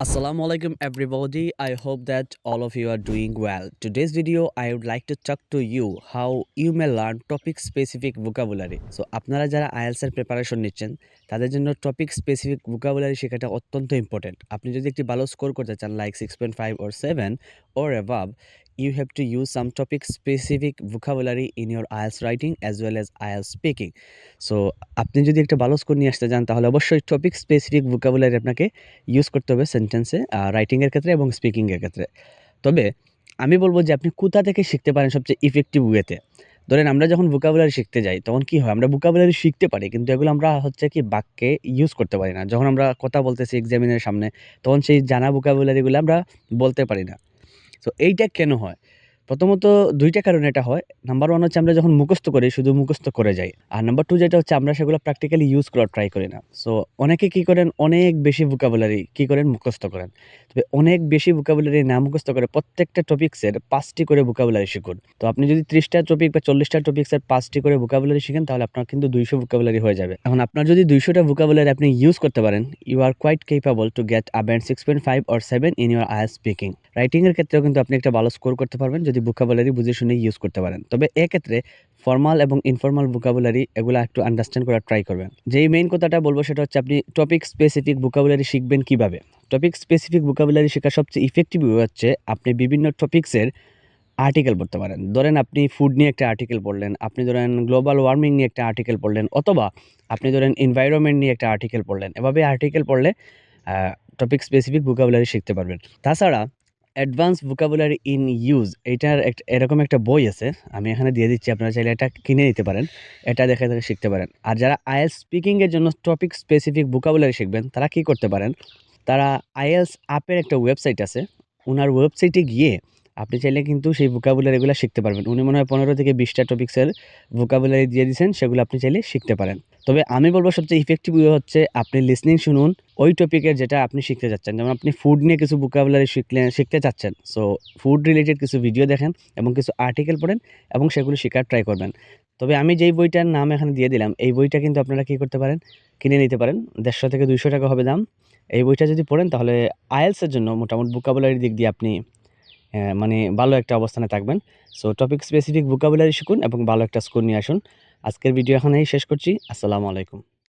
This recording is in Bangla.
Assalamu alaikum everybody. I hope that all of you are doing well. Today's video I would like to talk to you how you may learn topic specific vocabulary. So আপনারা যারা IELTS এর প্রিপারেশন নিচ্ছেন তাদের জন্য টপিক স্পেসিফিক vocabulary শেখাটা অত্যন্ত ইম্পর্টেন্ট। আপনি যদি একটি ভালো স্কোর করতে চান like 6.5 or 7 or above you have to use some topic specific vocabulary in your IELTS writing as well as IELTS speaking. So আপনি যদি একটা ভালো স্কোর নিয়ে আসতে চান, তাহলে অবশ্যই টপিক স্পেসিফিক vocabulary আপনাকে ইউজ করতে হবে সেন্টেন্সে রাইটিংয়ের ক্ষেত্রে এবং স্পিকিংয়ের ক্ষেত্রে। তবে, আমি বলব যে আপনি কোথা থেকে শিখতে পারেন সবচেয়ে ইফেক্টিভ ওয়েতে ধরেন আমরা যখন ভোকাবুলারি শিখতে যাই, তখন কি হয়? আমরা ভোকাবুলারি শিখতে পারি, কিন্তু এগুলো আমরা হচ্ছে কি বাক্যে ইউজ করতে পারি না। যখন আমরা কথা বলতেছি এক্সামিনের সামনে, তখন সেই জানা ভোকাবুলারিগুলো আমরা বলতে পারি না। সো এইটা কেন হয়? প্রথমত দুইটা কারণে এটা হয়। নাম্বার ওয়ান হচ্ছে আমরা যখন মুখস্থ করি, শুধু মুখস্থ করে যাই। আর নাম্বার টু যেটা হচ্ছে, আমরা সেগুলো প্র্যাকটিক্যালি ইউজ করার ট্রাই করি না। সো অনেকে কি করেন? অনেক বেশি ভোকাবুলারি কি করেন? মুখস্থ করেন। তবে অনেক বেশি ভোকাবুলারি না মুখস্থ করে প্রত্যেকটা টপিক্সের পাঁচটি করে ভোকাবুলারি শিখুন। তো আপনি যদি ত্রিশটা টপিক বা চল্লিশটা টপিক্সের পাঁচটি করে ভোকাবুলারি শিখেন, তাহলে আপনার কিন্তু দুইশো ভোকাবুলারি হয়ে যাবে। এখন আপনার যদি দুইশোটা ভোকাবুলারি আপনি ইউজ করতে পারেন you are quite capable to get a band six point five or seven in your Iyer speaking রাইটিংয়ের ক্ষেত্রেও কিন্তু আপনি একটা ভালো স্কোর করতে পারবেন। যদি ভোকাবুলারি বুঝে শুনে ইউজ করতে পারেন। তবে এক্ষেত্রে ফর্মাল এবং ইনফর্মাল ভোকাবুলারি এগুলো একটু আন্ডারস্ট্যান্ড করার ট্রাই করবেন। যেই মেইন কথাটা বলব সেটা হচ্ছে আপনি টপিক স্পেসিফিক ভোকাবুলারি শিখবেন কীভাবে? টপিক স্পেসিফিক ভোকাবুলারি শেখার সবচেয়ে ইফেক্টিভ হচ্ছে আপনি বিভিন্ন টপিক্সের আর্টিকেল পড়তে পারেন। ধরেন আপনি ফুড নিয়ে একটা আর্টিকেল পড়লেন, আপনি ধরেন গ্লোবাল ওয়ার্মিং নিয়ে একটা আর্টিকেল পড়লেন, অথবা আপনি ধরেন এনভায়রনমেন্ট নিয়ে একটা আর্টিকেল পড়লেন। এভাবে আর্টিকেল পড়লে টপিক স্পেসিফিক ভোকাবুলারি শিখতে পারবেন। তাছাড়া অ্যাডভান্স ভোকাবুলারি ইন ইউজ এটার একটা এরকম একটা বই আছে, আমি এখানে দিয়ে দিচ্ছি, আপনারা চাইলে এটা কিনে নিতে পারেন, এটা দেখে দেখে শিখতে পারেন। আর যারা আইএলস স্পিকিংয়ের জন্য টপিক স্পেসিফিক ভোকাবুলারি শিখবেন, তারা কি করতে পারেন? তারা আইএলস আপের একটা ওয়েবসাইট আছে ওনার ওয়েবসাইটে গিয়ে আপনি চাইলে কিন্তু সেই ভোকাবুলারিগুলো শিখতে পারবেন। উনি মনে হয় পনেরো থেকে বিশটা টপিক্সের ভোকাবুলারি দিয়ে দিয়েছেন, সেগুলো আপনি চাইলে শিখতে পারেন। তবে আমি বলব সবচেয়ে ইফেক্টিভ হচ্ছে আপনি লিসনিং শুনুন ওই টপিকের যেটা আপনি শিখতে চাচ্ছেন যেমন আপনি ফুড নিয়ে কিছু ভোকাবুলারি শিখলেন শিখতে চাচ্ছেন সো ফুড রিলেটেড কিছু ভিডিও দেখেন এবং কিছু আর্টিকেল পড়েন এবং সেগুলো শেখার ট্রাই করবেন। তবে আমি যেই বইটার নাম এখানে দিয়ে দিলাম, এই বইটা কিন্তু আপনারা কী করতে পারেন? কিনে নিতে পারেন। দেড়শো থেকে দুইশো টাকা হবে দাম। এই বইটা যদি পড়েন, তাহলে আয়েলসের জন্য মোটামুটি ভোকাবুলারির দিক দিয়ে আপনি মানে ভালো একটা অবস্থানে থাকবেন। সো টপিক স্পেসিফিক ভোকাবুলারি শিখুন এবং ভালো একটা স্কোর নিয়ে আসুন। আজকের ভিডিও এখানেই শেষ করছি। আসসালামু আলাইকুম।